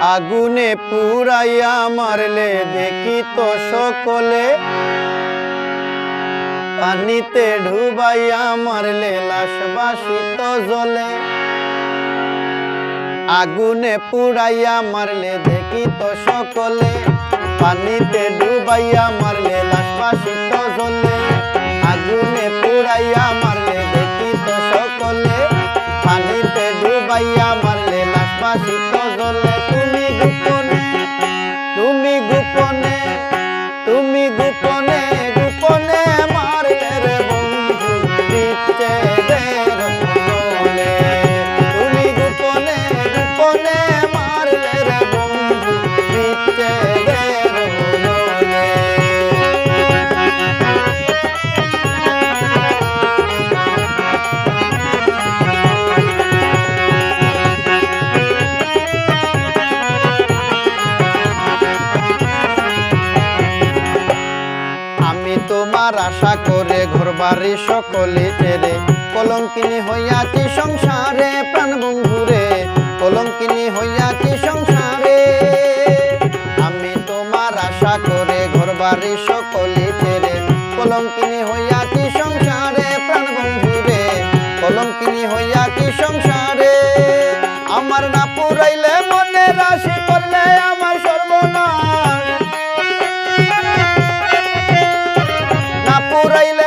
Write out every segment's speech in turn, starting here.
আগুনে পুরাইয়া মারলে দেখি তো সকলে। পানিতে ডুবাইয়া মারলে লাশ বাসিত জলে আগুনে পুড়াইয়া মারলে দেখি তো সকলে। পানিতে ডুবাইয়া মারলে লাশ বাসিত জলে আগুনে পুড়াইয়া মারলে দেখি তো সকলে। পানিতে ডুবাইয়া মারলে লাশ বাসিত আশা করে ঘর বাড়ি সকলে ছেড়ে কলঙ্কিনী হইয়াছি সংসারে প্রাণ বন্ধুরে। কলঙ্কিনী হইয়াছি সংসারে। আমি তোমার আশা করে ঘর বাড়ি সকলে ছেড়ে কলঙ্কিনী হইয়াছি সংসারে প্রাণ বন্ধুরে। কলঙ্কিনী হইয়াছি সংসারে। আমার না পুরাইলে পুরাইলে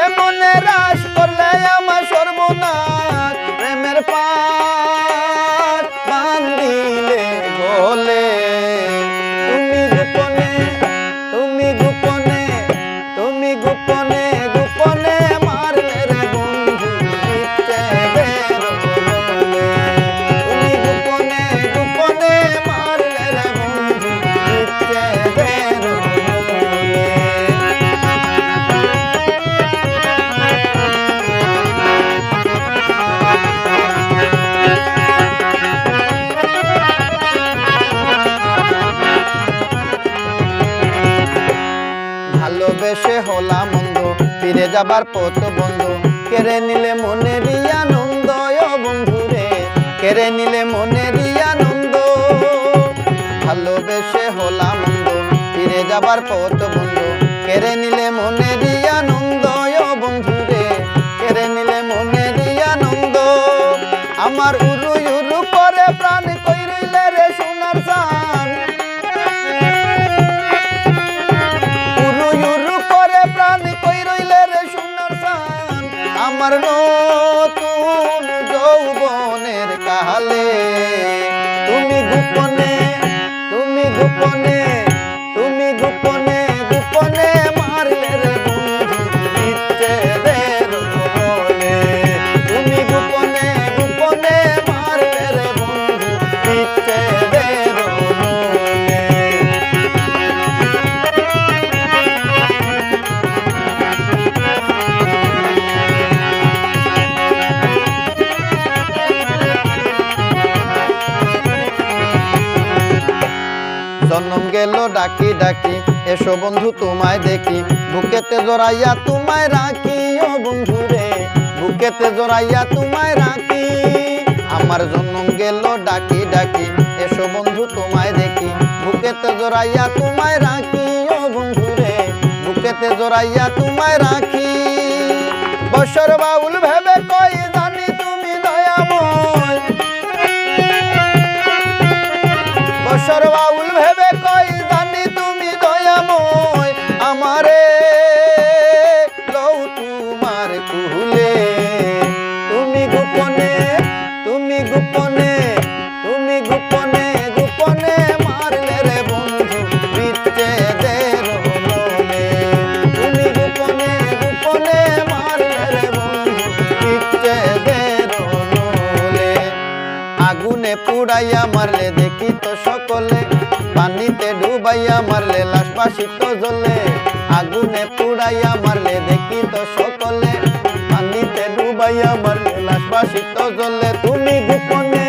ভালোবেসে হলাম মন্দ, ফিরে যাবার পথ বন্ধ। কেড়ে নিলে মনে আনন্দ বন্ধু রে কেড়ে নিলে নতুন যৌবনের কালে তুমি গোপনে তুমি গোপনে ডাকি ডাকি, এসো বন্ধু তোমায় দেখি। বুকেতে জোরাইয়া তোমায় রাখি, ও বন্ধু রে। বুকেতে জোরাইয়া তোমায় রাখি। আমার জন্ম গেল, ডাকি ডাকি, এসো বন্ধু তোমায় দেখি। বুকেতে জোরাইয়া তোমায় রাখি, ও বন্ধু রে। বুকেতে জোরাইয়া তোমায় রাখি। পুড়াইয়া মারলে দেখি তো সকলে। পানিতে ডুবাইয়া মারলে লাশ তো জ্বলে। আগুনে পুড়াইয়া মারলে দেখি তো সকলে। পানিতে ডুবাইয়া মারলে লাশ তো জ্বলে। তুমি গোপনে